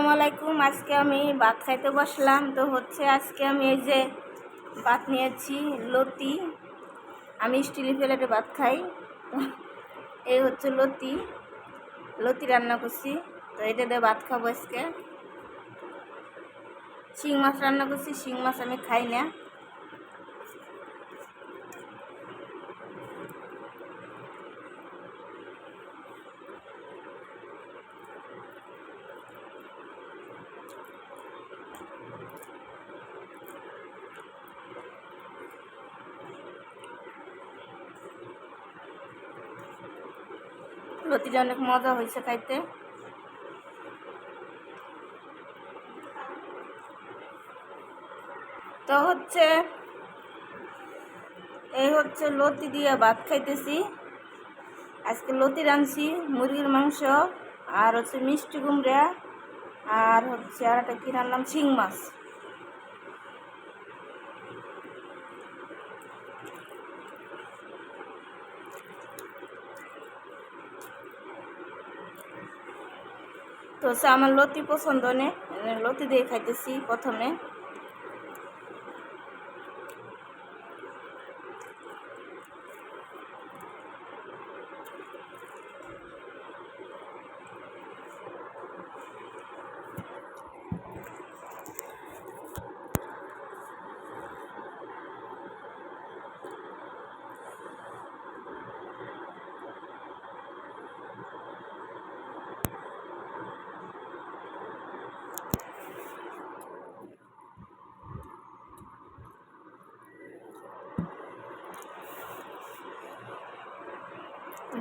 আসসালামু আলাইকুম। আজকে আমি ভাত খাইতে বসলাম। তো হচ্ছে আজকে আমি এই যে ভাত নিয়েছি, লতি। আমি স্টিলের প্লেটে ভাত খাই। এই হচ্ছে লতি। লতি রান্না করছি। তো এটা দিয়ে ভাত খাব আজকে। শিং মাছ রান্না করছি। শিং মাছ আমি খাই না। লতিটা অনেক মজা হয়েছে খাইতে। তো হচ্ছে, এই হচ্ছে লতি দিয়ে ভাত খাইতেছি। আজকে লতি রাঁধছি, মুরগির মাংস আর হচ্ছে মিষ্টি কুমড়া আর হচ্ছে আর একটা কী রান্নাম শিং মাছ। তো আমার লতি পছন্দ নে লতি দিয়ে খাইতেছি প্রথমে।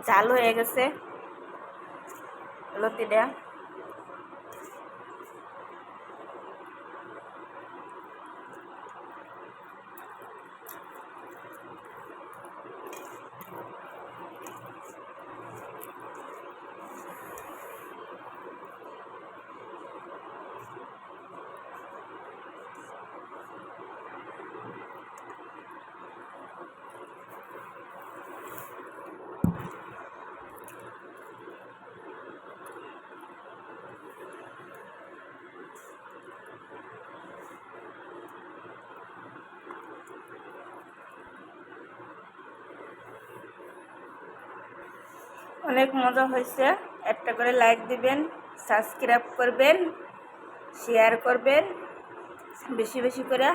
জাল হয়ে গেছে লতিটা অনেক মজা হয়েছে। একটা করে লাইক দিবেন সাবস্ক্রাইব করবেন শেয়ার করবেন বেশি বেশি করে